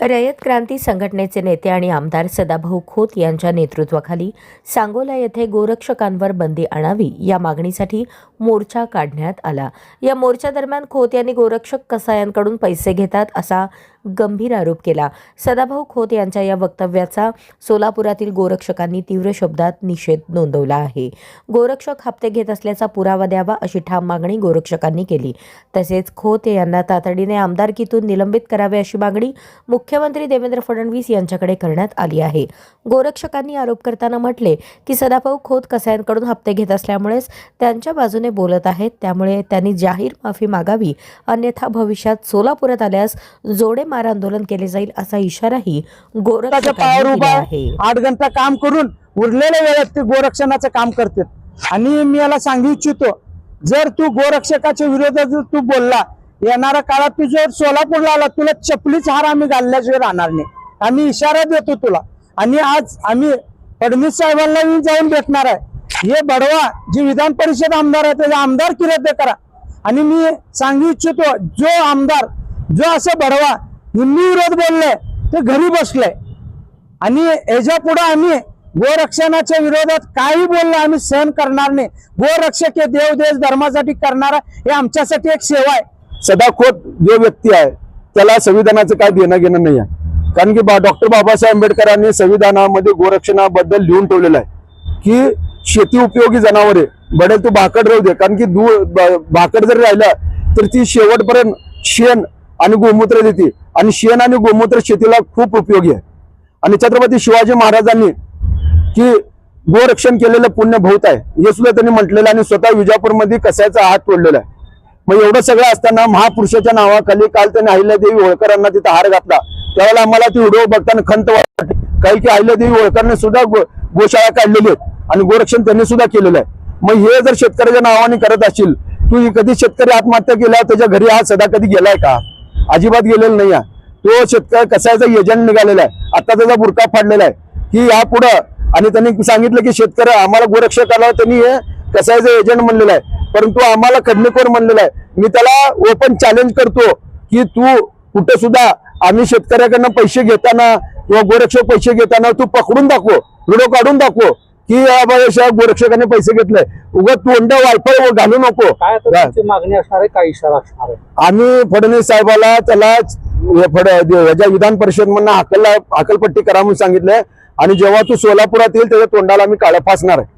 रयत क्रांती संघटनेचे नेते आणि आमदार सदाभाऊ खोत यांच्या नेतृत्वाखाली सांगोला येथे गोरक्षकांवर बंदी आणावी या मागणीसाठी मोर्चा काढण्यात आला. या मोर्चादरम्यान खोत यांनी गोरक्षक कसायांकडून पैसे घेतात असा गंभीर आरोप केला. सदाभाऊ खोत यांच्या या वक्तव्याचा सोलापुरातील गोरक्षकांनी तीव्र शब्दात निषेध नोंदवला आहे. गोरक्षक हप्ते घेत असल्याचा पुरावा द्यावा अशी ठाम मागणी गोरक्षकांनी केली. तसेच खोत यांना तातडीने आमदारकीतून निलंबित करावे अशी मागणी मुख्यमंत्री देवेंद्र फडणवीस यांच्याकडे करण्यात आली आहे. गोरक्षकांनी आरोप करताना म्हटले की सदाभाऊ खोत कसायांकडून हप्ते घेत असल्यामुळेच त्यांच्या बाजूने बोलत आहेत. त्यामुळे त्यांनी जाहीर माफी मागावी. अन्यथा भविष्यात सोलापुरात आल्यास जोडे मार आंदोलन केले जाईल असा इशाराही गोरक्षकांनी दिला आहे. आठ घंटा काम करून उरलेल्या वेळात ते गोरक्षणाचं काम करतात आणि मी याला सांगू इच्छितो जर तू गोरक्षकाच्या विरोधात जर तू बोलला येणाऱ्या काळात तू जर सोलापूरला आला तुला चपलीच हार आम्ही घालल्याशिवाय राहणार नाही. आम्ही इशारा देतो तुला. आणि आज आम्ही फडणवीस साहेबांना जाऊन भेटणार आहे. हे बडवा जे विधान परिषद आमदार आहे त्याचा आमदार किरत करा. आणि मी सांगू इच्छितो जो आमदार जो असं बडवा हिंदी विरोध बोलले ते घरी बसलंय. आणि याच्यापुढे आम्ही गोरक्षणाच्या विरोधात काही बोललं आम्ही सहन करणार नाही. गोरक्षक हे देव देश धर्मासाठी करणारा हे आमच्यासाठी एक सेवा आहे. सदाखोत जो व्यक्ती आहे त्याला संविधानाचं काय देणं घेणं नाही आहे. कारण की बा डॉक्टर बाबासाहेब आंबेडकरांनी संविधानामध्ये गोरक्षणाबद्दल लिहून ठेवलेलं आहे. की शेती उपयोगी जनावरे बडेल तू भाकड राहू दे. कारण की दूर भाकड जर राहिलं तर ती शेवटपर्यंत शेण आणि गोमूत्र देते. आणि शेण आणि गोमूत्र शेतीला खूप उपयोगी आहे. आणि छत्रपती शिवाजी महाराजांनी की गोरक्षण केलेलं पुण्य बहुत आहे. हे सुद्धा त्यांनी म्हटलेलं आणि स्वतः विजापूरमध्ये कसायचा हात तोडलेला आहे. मग एवढं सगळं असताना महापुरुषाच्या नावाखाली काल त्यांनी अहिल्यादेवी होळकरांना तिथं हार घातला. त्यावेळेला आम्हाला ती व्हिडिओ बघताना खंत वाटते काही की अहिल्यादेवी होळकरने सुद्धा गो- गोशाळा काढलेली आहेत. आणि गोरक्षण त्यांनी सुद्धा केलेलं आहे. मग हे जर शेतकऱ्याच्या नावाने करत असतील तू कधी शेतकरी आत्महत्या केल्या त्याच्या घरी हा सदा कधी गेलाय का? अजिबात गेलेला नाही आहे. तो शेतकरी कसायचा एजंट निघालेला आहे? आता त्याचा बुरका फाडलेला आहे. की यापुढं आणि त्यांनी सांगितलं की शेतकरी आम्हाला गोरक्षकाला त्यांनी हे कसायचं एजंट म्हणलेला आहे? परंतु आम्हाला खडणेखोर म्हणलेलं आहे. मी त्याला ओपन चॅलेंज करतो की तू कुठं सुद्धा आम्ही शेतकऱ्याकडनं पैसे घेताना किंवा गोरक्षक पैसे घेताना तू पकडून दाखव व्हिडिओ काढून दाखव. की या गोरक्षकाने पैसे घेतले. उगत तोंड वायफळ घालू नको. मागणी असणार आहे काय इशारा असणार आहे? आम्ही फडणवीस साहेबाला त्याला ह्याच्या विधान परिषद म्हणून हाकल हाकलपट्टी करा म्हणून सांगितलंय. आणि जेव्हा तू सोलापुरात येईल त्याच्या तोंडाला आम्ही काळं फासणार आहे.